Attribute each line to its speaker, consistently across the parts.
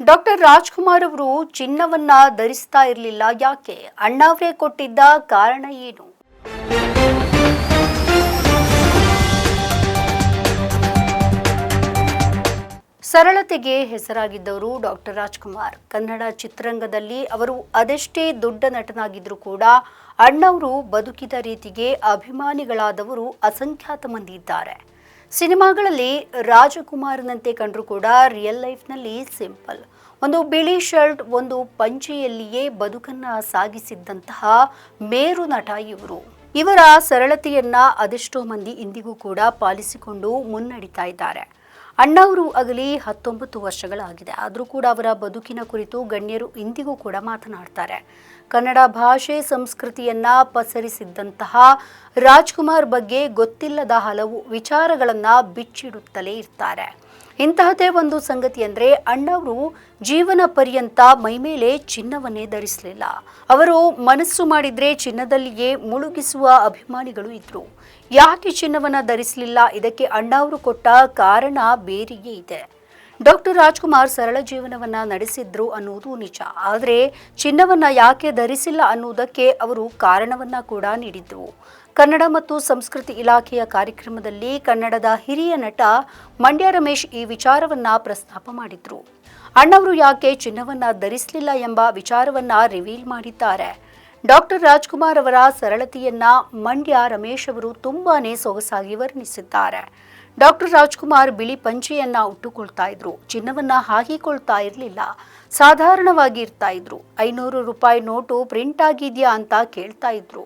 Speaker 1: Doctor Rajkumar ಅವರು ಚಿನ್ನವನ್ನ ಧರಿಸ್ತಾ ಇರಲಿಲ್ಲ. ಯಾಕೆ? ಅಣ್ಣಾವ್ರೇ ಕೊಟ್ಟಿದ್ದ ಕಾರಣ ಏನು? ಸರಳತೆಗೆ ಹೆಸರಾಗಿದ್ದವರು ಡಾಕ್ಟರ್ ರಾಜ್ಕುಮಾರ್. ಕನ್ನಡ ಚಿತ್ರರಂಗದಲ್ಲಿ ಅವರು ಅದೆಷ್ಟೇ ದೊಡ್ಡ ನಟನಾಗಿದ್ದರೂ ಕೂಡ ಅಣ್ಣವರು ಬದುಕಿದ ರೀತಿಗೆ ಅಭಿಮಾನಿಗಳಾದವರು ಅಸಂಖ್ಯಾತ ಮಂದಿ ಇದ್ದಾರೆ. ಸಿನಿಮಾಗಳಲ್ಲಿ ರಾಜಕುಮಾರನಂತೆ ಕಂಡರೂ ಕೂಡ ರಿಯಲ್ ಲೈಫ್ನಲ್ಲಿ ಸಿಂಪಲ್ ಒಂದು ಬಿಳಿ ಶರ್ಟ್, ಒಂದು ಪಂಚೆಯಲ್ಲಿಯೇ ಬದುಕನ್ನ ಸಾಗಿಸಿದ್ದಂತಹ ಮೇರು ನಟ ಇವರು. ಇವರ ಸರಳತೆಯನ್ನ ಅದೆಷ್ಟೋ ಮಂದಿ ಇಂದಿಗೂ ಕೂಡ ಪಾಲಿಸಿಕೊಂಡು ಮುನ್ನಡೀತಾ ಇದ್ದಾರೆ. ಅಣ್ಣವರು ಆಗಲಿ ಹತ್ತೊಂಬತ್ತು ವರ್ಷಗಳಾಗಿದೆ. ಆದರೂ ಕೂಡ ಅವರ ಬದುಕಿನ ಕುರಿತು ಗಣ್ಯರು ಇಂದಿಗೂ ಕೂಡ ಮಾತನಾಡ್ತಾರೆ. ಕನ್ನಡ ಭಾಷೆ ಸಂಸ್ಕೃತಿಯನ್ನ ಪಸರಿಸಿದ್ದಂತಹ ರಾಜ್ಕುಮಾರ್ ಬಗ್ಗೆ ಗೊತ್ತಿಲ್ಲದ ಹಲವು ವಿಚಾರಗಳನ್ನ ಬಿಚ್ಚಿಡುತ್ತಲೇ ಇರ್ತಾರೆ. ಇಂತಹದೇ ಒಂದು ಸಂಗತಿ ಅಂದ್ರೆ ಅಣ್ಣವರು ಜೀವನ ಪರ್ಯಂತ ಮೈಮೇಲೆ ಚಿನ್ನವನ್ನೇ ಧರಿಸಲಿಲ್ಲ. ಅವರು ಮನಸ್ಸು ಮಾಡಿದ್ರೆ ಚಿನ್ನದಲ್ಲಿಯೇ ಮುಳುಗಿಸುವ ಅಭಿಮಾನಿಗಳು ಇದ್ರು. ಯಾಕೆ ಚಿನ್ನವನ್ನ ಧರಿಸಲಿಲ್ಲ? ಇದಕ್ಕೆ ಅಣ್ಣವರು ಕೊಟ್ಟ ಕಾರಣ ಬೇರೆಯೇ ಇದೆ. ಡಾಕ್ಟರ್ ರಾಜ್ಕುಮಾರ್ ಸರಳ ಜೀವನವನ್ನ ನಡೆಸಿದ್ರು ಅನ್ನುವುದು ನಿಜ. ಆದರೆ ಚಿನ್ನವನ್ನ ಯಾಕೆ ಧರಿಸಿಲ್ಲ ಅನ್ನುವುದಕ್ಕೆ ಅವರು ಕಾರಣವನ್ನ ಕೂಡ ನೀಡಿದ್ರು. ಕನ್ನಡ ಮತ್ತು ಸಂಸ್ಕೃತಿ ಇಲಾಖೆಯ ಕಾರ್ಯಕ್ರಮದಲ್ಲಿ ಕನ್ನಡದ ಹಿರಿಯ ನಟ ಮಂಡ್ಯ ರಮೇಶ್ ಈ ವಿಚಾರವನ್ನ ಪ್ರಸ್ತಾಪ ಮಾಡಿದ್ರು. ಅಣ್ಣವರು ಯಾಕೆ ಚಿನ್ನವನ್ನ ಧರಿಸಲಿಲ್ಲ ಎಂಬ ವಿಚಾರವನ್ನ ರಿವೀಲ್ ಮಾಡಿದ್ದಾರೆ. ಡಾಕ್ಟರ್ ರಾಜ್ಕುಮಾರ್ ಅವರ ಸರಳತೆಯನ್ನ ಮಂಡ್ಯ ರಮೇಶ್ ಅವರು ತುಂಬಾನೇ ಸೊಗಸಾಗಿ ವರ್ಣಿಸಿದ್ದಾರೆ. ಡಾಕ್ಟರ್ ರಾಜ್ಕುಮಾರ್ ಬಿಳಿ ಪಂಚೆಯನ್ನ ಉಟ್ಟುಕೊಳ್ತಾ ಇದ್ರು. ಚಿನ್ನವನ್ನ ಹಾಕಿಕೊಳ್ತಾ ಇರಲಿಲ್ಲ. ಸಾಧಾರಣವಾಗಿ ಇರ್ತಾ ಇದ್ರು. ಐನೂರು ರೂಪಾಯಿ ನೋಟು ಪ್ರಿಂಟ್ ಆಗಿದೆಯಾ ಅಂತ ಕೇಳ್ತಾ ಇದ್ರು.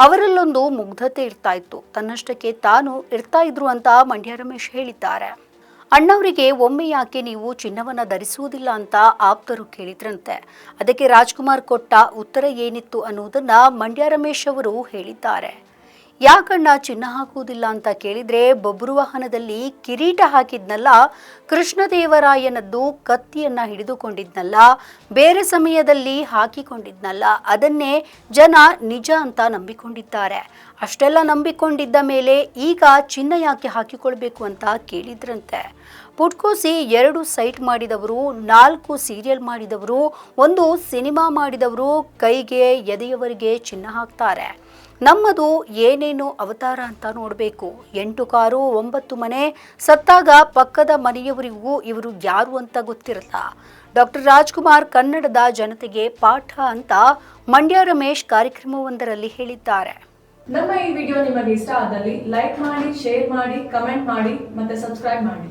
Speaker 1: ಅವರಲ್ಲೊಂದು ಮುಗ್ಧತೆ ಇರ್ತಾ ಇತ್ತು. ತನ್ನಷ್ಟಕ್ಕೆ ತಾನು ಇರ್ತಾ ಇದ್ರು ಅಂತ ಮಂಡ್ಯ ರಮೇಶ್ ಹೇಳಿದ್ದಾರೆ. ಅಣ್ಣವರಿಗೆ ಒಮ್ಮೆ ಯಾಕೆ ನೀವು ಚಿನ್ನವನ್ನ ಧರಿಸುವುದಿಲ್ಲ ಅಂತ ಆಪ್ತರು ಕೇಳಿದ್ರಂತೆ. ಅದಕ್ಕೆ ರಾಜ್ಕುಮಾರ್ ಕೊಟ್ಟ ಉತ್ತರ ಏನಿತ್ತು ಅನ್ನುವುದನ್ನ ಮಂಡ್ಯ ರಮೇಶ್ ಅವರು ಹೇಳಿದ್ದಾರೆ. ಯಾಕಣ್ಣ ಚಿನ್ನ ಹಾಕುವುದಿಲ್ಲ ಅಂತ ಕೇಳಿದ್ರೆ ಬಬ್ರು ವಾಹನದಲ್ಲಿ ಕಿರೀಟ ಹಾಕಿದ್ನಲ್ಲ, ಕೃಷ್ಣದೇವರಾಯನದ್ದು ಕತ್ತಿಯನ್ನ ಹಿಡಿದುಕೊಂಡಿದ್ನಲ್ಲ, ಬೇರೆ ಸಮಯದಲ್ಲಿ ಹಾಕಿಕೊಂಡಿದ್ನಲ್ಲ, ಅದನ್ನೇ ಜನ ನಿಜ ಅಂತ ನಂಬಿಕೊಂಡಿದ್ದಾರೆ. ಅಷ್ಟೆಲ್ಲ ನಂಬಿಕೊಂಡಿದ್ದ ಮೇಲೆ ಈಗ ಚಿನ್ನ ಯಾಕೆ ಹಾಕಿಕೊಳ್ಬೇಕು ಅಂತ ಕೇಳಿದ್ರಂತೆ. ಪುಟ್ಕೋಸಿ ಎರಡು ಸೈಟ್ ಮಾಡಿದವರು, ನಾಲ್ಕು ಸೀರಿಯಲ್ ಮಾಡಿದವರು, ಒಂದು ಸಿನಿಮಾ ಮಾಡಿದವರು ಕೈಗೆ ಎದೆಯವರಿಗೆ ಚಿನ್ನ ಹಾಕ್ತಾರೆ. ನಮ್ಮದು ಏನೇನು ಅವತಾರ ಅಂತ ನೋಡಬೇಕು. ಎಂಟು ಕಾರು, ಒಂಬತ್ತು ಮನೆ, ಸತ್ತಾಗ ಪಕ್ಕದ ಮನೆಯವರಿಗೂ ಇವರು ಯಾರು ಅಂತ ಗೊತ್ತಿರಲ್ಲ. ಡಾಕ್ಟರ್ ರಾಜ್ಕುಮಾರ್ ಕನ್ನಡದ ಜನತೆಗೆ ಪಾಠ ಅಂತ ಮಂಡ್ಯ ರಮೇಶ್ ಕಾರ್ಯಕ್ರಮವೊಂದರಲ್ಲಿ ಹೇಳಿದ್ದಾರೆ.
Speaker 2: ನಮ್ಮ ಈ ವಿಡಿಯೋ ನಿಮಗೆ ಇಷ್ಟ ಆದಲ್ಲಿ ಲೈಕ್ ಮಾಡಿ, ಶೇರ್ ಮಾಡಿ, ಕಮೆಂಟ್ ಮಾಡಿ ಮತ್ತೆ ಸಬ್ಸ್ಕ್ರೈಬ್ ಮಾಡಿ.